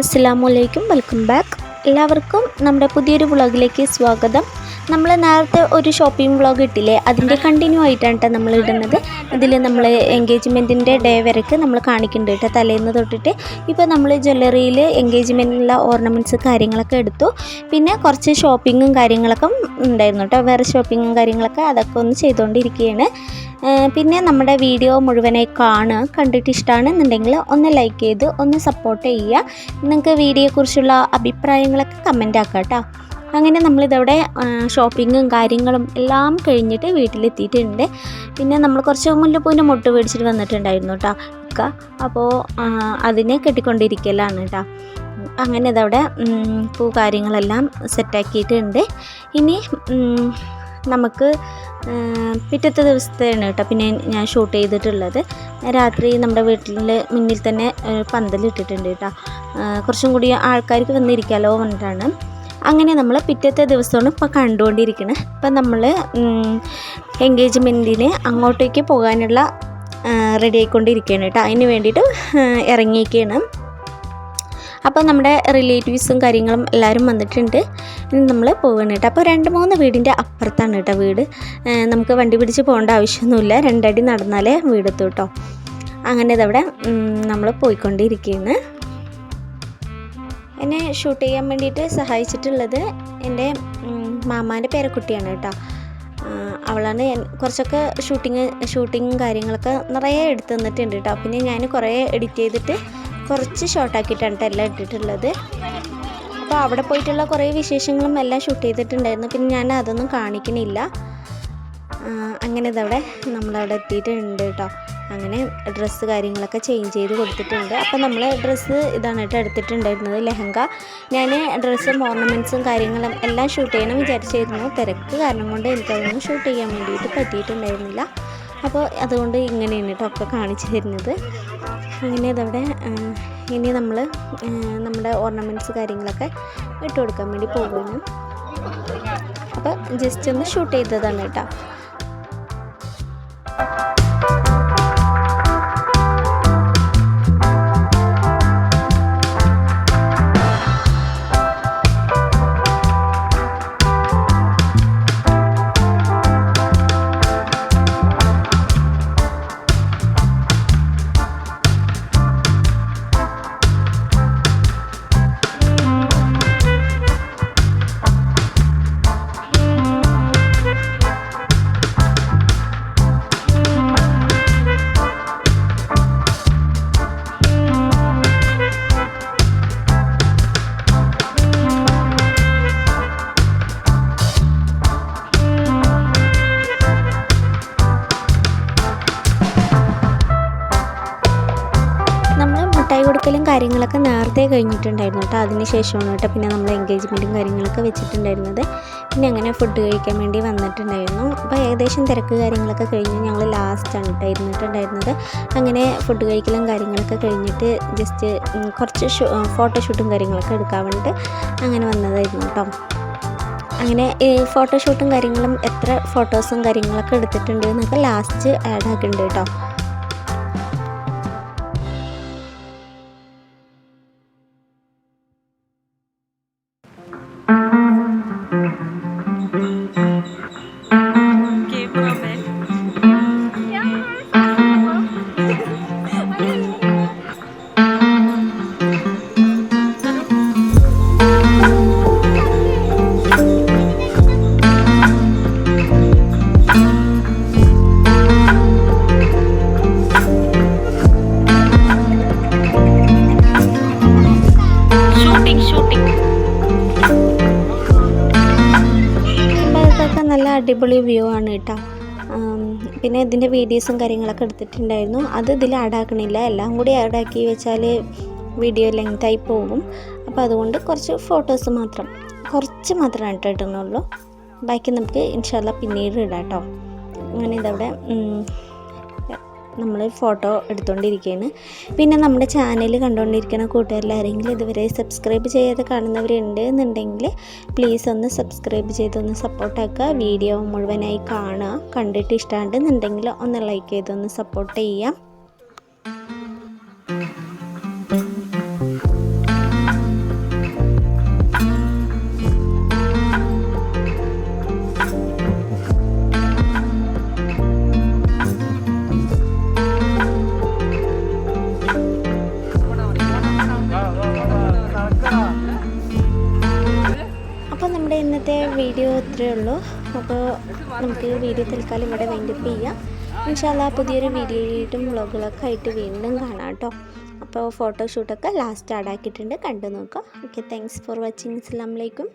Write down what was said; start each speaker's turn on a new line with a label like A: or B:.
A: അസ്സാമലൈക്കും welcome back എല്ലാവർക്കും നമ്മുടെ പുതിയൊരു വ്ളോഗിലേക്ക് സ്വാഗതം. നമ്മൾ നേരത്തെ ഒരു ഷോപ്പിംഗ് വ്ളോഗ് ഇട്ടില്ലേ? അതിന്റെ കണ്ടിന്യൂ ആയിട്ടാണ് കേട്ടോ നമ്മൾ ഇടുന്നത്. ഇതിൽ നമ്മൾ എൻഗേജ്മെന്റിന്റെ ഡേ വരെക്ക് നമ്മൾ കാണിക്കുന്നുണ്ട് കേട്ടോ തലേന്ന് തൊട്ടിട്ട് ഇപ്പോൾ നമ്മൾ ജ്വല്ലറിയിൽ എൻഗേജ്മെന്റിനുള്ള ഓർണമെന്റ്സ് കാര്യങ്ങളൊക്കെ എടുത്തു. പിന്നെ കുറച്ച് ഷോപ്പിങ്ങും കാര്യങ്ങളൊക്കെ ഉണ്ടായിരുന്നു കേട്ടോ വേറെ ഷോപ്പിങ്ങും കാര്യങ്ങളൊക്കെ അതൊക്കെ ഒന്ന് ചെയ്തുകൊണ്ടിരിക്കുകയാണ് പിന്നെ നമ്മുടെ വീഡിയോ മുഴുവനായി കാണുക കണ്ടിട്ട് ഇഷ്ടമാണെന്നുണ്ടെങ്കിൽ ഒന്ന് ലൈക്ക് ചെയ്ത് ഒന്ന് സപ്പോർട്ട് ചെയ്യുക. നിങ്ങൾക്ക് വീഡിയോയെക്കുറിച്ചുള്ള അഭിപ്രായങ്ങളൊക്കെ കമന്റ് ആക്കാം കേട്ടോ. അങ്ങനെ നമ്മളിതവിടെ ഷോപ്പിങ്ങും കാര്യങ്ങളും എല്ലാം കഴിഞ്ഞിട്ട് വീട്ടിലെത്തിയിട്ടുണ്ട്. പിന്നെ നമ്മൾ കുറച്ച് മുല്ലപ്പൂവിന്റെ മുട്ട് മേടിച്ചിട്ട് വന്നിട്ടുണ്ടായിരുന്നു കേട്ടോ ഒക്കെ അപ്പോൾ അതിനെ കെട്ടിക്കൊണ്ടിരിക്കലാണ് കേട്ടോ. അങ്ങനെ ഇതവിടെ പൂ കാര്യങ്ങളെല്ലാം സെറ്റാക്കിയിട്ടുണ്ട് ഇനി നമുക്ക് പിറ്റത്തെ ദിവസത്തെയാണ് കേട്ടോ പിന്നെ ഞാൻ ഷൂട്ട് ചെയ്തിട്ടുള്ളത്. രാത്രി നമ്മുടെ വീട്ടിൽ മുന്നിൽ തന്നെ പന്തലിട്ടിട്ടുണ്ട് കേട്ടോ. കുറച്ചും കൂടി ആൾക്കാർക്ക് വന്നിരിക്കാമല്ലോ പറഞ്ഞിട്ടാണ്. അങ്ങനെ നമ്മൾ പിറ്റത്തെ ദിവസമാണ് ഇപ്പോൾ കണ്ടുകൊണ്ടിരിക്കുന്നത് ഇപ്പം നമ്മൾ എൻഗേജ്മെന്റിന് അങ്ങോട്ടേക്ക് പോകാനുള്ള റെഡി ആയിക്കൊണ്ടിരിക്കുകയാണ് കേട്ടോ. അതിന് വേണ്ടിയിട്ട് ഇറങ്ങിയിരിക്കുകയാണ് അപ്പോൾ നമ്മുടെ റിലേറ്റീവ്സും കാര്യങ്ങളും എല്ലാവരും വന്നിട്ടുണ്ട്. ഇനി നമ്മൾ പോവുകയാണ് കേട്ടോ. അപ്പോൾ രണ്ട് മൂന്ന് വീടിന്റെ അപ്പുറത്താണ് കേട്ടോ വീട്. നമുക്ക് വണ്ടി പിടിച്ച് പോകേണ്ട ആവശ്യമൊന്നുമില്ല. രണ്ടടി നടന്നാലേ വീടെത്തു കേട്ടോ. അങ്ങനെ ഇതവിടെ നമ്മൾ പോയിക്കൊണ്ടിരിക്കുകയാണ്. എന്നെ ഷൂട്ട് ചെയ്യാൻ വേണ്ടിയിട്ട് സഹായിച്ചിട്ടുള്ളത് എന്റെ മാമാന്റെ പേരക്കുട്ടിയാണ് കേട്ടോ. അവളാണ്. കുറച്ചൊക്കെ ഷൂട്ടിങ് ഷൂട്ടിങ്ങും കാര്യങ്ങളൊക്കെ നിറയെ എടുത്തു തന്നിട്ടുണ്ട് കേട്ടോ. പിന്നെ ഞാൻ കുറേ എഡിറ്റ് ചെയ്തിട്ട് കുറച്ച് ഷോർട്ടാക്കിയിട്ടാണ് എല്ലാം ഇട്ടിട്ടുള്ളത്. അപ്പോൾ അവിടെ പോയിട്ടുള്ള കുറേ വിശേഷങ്ങളും എല്ലാം ഷൂട്ട് ചെയ്തിട്ടുണ്ടായിരുന്നു. പിന്നെ ഞാൻ അതൊന്നും കാണിക്കണില്ല. അങ്ങനെ ഇതവിടെ നമ്മളവിടെ എത്തിയിട്ടുണ്ട് കേട്ടോ അങ്ങനെ ഡ്രസ്സ് കാര്യങ്ങളൊക്കെ ചേഞ്ച് ചെയ്ത് കൊടുത്തിട്ടുണ്ട്. അപ്പോൾ നമ്മൾ ഡ്രസ്സ് ഇതാണ് കേട്ടോ എടുത്തിട്ടുണ്ടായിരുന്നത് ലെഹങ്ക. ഞാൻ ഡ്രസ്സും ഓർണമെന്റ്സും കാര്യങ്ങളും എല്ലാം ഷൂട്ട് ചെയ്യണം വിചാരിച്ചിരുന്നു. തിരക്ക് കാരണം കൊണ്ട് എനിക്കതൊന്നും ഷൂട്ട് ചെയ്യാൻ വേണ്ടിയിട്ട് പറ്റിയിട്ടുണ്ടായിരുന്നില്ല. അപ്പോൾ അതുകൊണ്ട് ഇങ്ങനെയാണ് കേട്ടോ ഒക്കെ കാണിച്ചു തരുന്നത്. അങ്ങനെ ഇതവിടെ ആ, ഇനി നമ്മൾ നമ്മുടെ ഓർണമെന്റ്സ് കാര്യങ്ങളൊക്കെ ഇട്ട് കൊടുക്കാൻ വേണ്ടി പോകുന്നു. അപ്പോൾ ജസ്റ്റ് ഒന്ന് ഷൂട്ട് ചെയ്തതാണ് കേട്ടോ. മിഠായി കാര്യങ്ങളൊക്കെ നേരത്തെ കഴിഞ്ഞിട്ടുണ്ടായിരുന്നു കേട്ടോ. അതിന് ശേഷമാണ് കേട്ടോ പിന്നെ നമ്മൾ എൻഗേജ്മെന്റും കാര്യങ്ങളൊക്കെ വെച്ചിട്ടുണ്ടായിരുന്നത്. പിന്നെ അങ്ങനെ ഫുഡ് കഴിക്കാൻ വേണ്ടി വന്നിട്ടുണ്ടായിരുന്നു. അപ്പോൾ ഏകദേശം തിരക്ക് കാര്യങ്ങളൊക്കെ കഴിഞ്ഞ് ഞങ്ങൾ ലാസ്റ്റാണ് കേട്ടോ ഇരുന്നിട്ടുണ്ടായിരുന്നത്. അങ്ങനെ ഫുഡ് കഴിക്കലും കാര്യങ്ങളൊക്കെ കഴിഞ്ഞിട്ട് ജസ്റ്റ് കുറച്ച് ഫോട്ടോഷൂട്ടും കാര്യങ്ങളൊക്കെ എടുക്കാൻ വേണ്ടിയിട്ട് അങ്ങനെ വന്നതായിരുന്നു കേട്ടോ. അങ്ങനെ ഫോട്ടോഷൂട്ടും കാര്യങ്ങളും എത്ര ഫോട്ടോസും കാര്യങ്ങളൊക്കെ എടുത്തിട്ടുണ്ട് എന്നൊക്കെ ലാസ്റ്റ് ആഡ് ആക്കുന്നുണ്ട് കേട്ടോ. അടിപൊളി വ്യൂ ആണ് കേട്ടോ പിന്നെ ഇതിന്റെ വീഡിയോസും കാര്യങ്ങളൊക്കെ എടുത്തിട്ടുണ്ടായിരുന്നു. അത് ഇതിൽ ആഡാക്കണില്ല എല്ലാം കൂടി ആഡാക്കി വെച്ചാൽ വീഡിയോ ലെങ്തായി പോകും. അപ്പോൾ അതുകൊണ്ട് കുറച്ച് ഫോട്ടോസ് മാത്രം. കുറച്ച് മാത്രമേ ഇട്ടിട്ടുള്ളൂ ബാക്കി നമുക്ക് ഇൻഷാല്ല പിന്നീട് ഇടാം കേട്ടോ അങ്ങനെ ഇതവിടെ നമ്മൾ ഫോട്ടോ എടുത്തുകൊണ്ടിരിക്കുകയാണ് പിന്നെ നമ്മുടെ ചാനൽ കണ്ടുകൊണ്ടിരിക്കുന്ന കൂട്ടുകാരിൽ ആരെങ്കിലും ഇതുവരെ സബ്സ്ക്രൈബ് ചെയ്യാതെ കാണുന്നവരുണ്ട് എന്നുണ്ടെങ്കിൽ പ്ലീസ് ഒന്ന് സബ്സ്ക്രൈബ് ചെയ്തൊന്ന് സപ്പോർട്ടാക്കുക വീഡിയോ മുഴുവനായി കാണുക. കണ്ടിട്ട് ഇഷ്ടമാണെന്നുണ്ടെങ്കിൽ ഒന്ന് ലൈക്ക് ചെയ്തൊന്ന് സപ്പോർട്ട് ചെയ്യാം വീഡിയോ ഇത്രയേ ഉള്ളൂ. അപ്പോൾ നമുക്ക് വീഡിയോ തൽക്കാലം ഇവിടെ വൈൻഡപ്പ് ചെയ്യാം. ഇൻഷാല്ല പുതിയൊരു വീഡിയോയിട്ടും വ്ളോഗുകളൊക്കെ ആയിട്ട് വീണ്ടും കാണാം കേട്ടോ അപ്പോൾ ഫോട്ടോഷൂട്ടൊക്കെ ലാസ്റ്റ് ആഡ് ആക്കിയിട്ടുണ്ട്. കണ്ടു നോക്കാം. ഓക്കെ താങ്ക്സ് ഫോർ വാച്ചിങ് അസ്സാം വലൈക്കും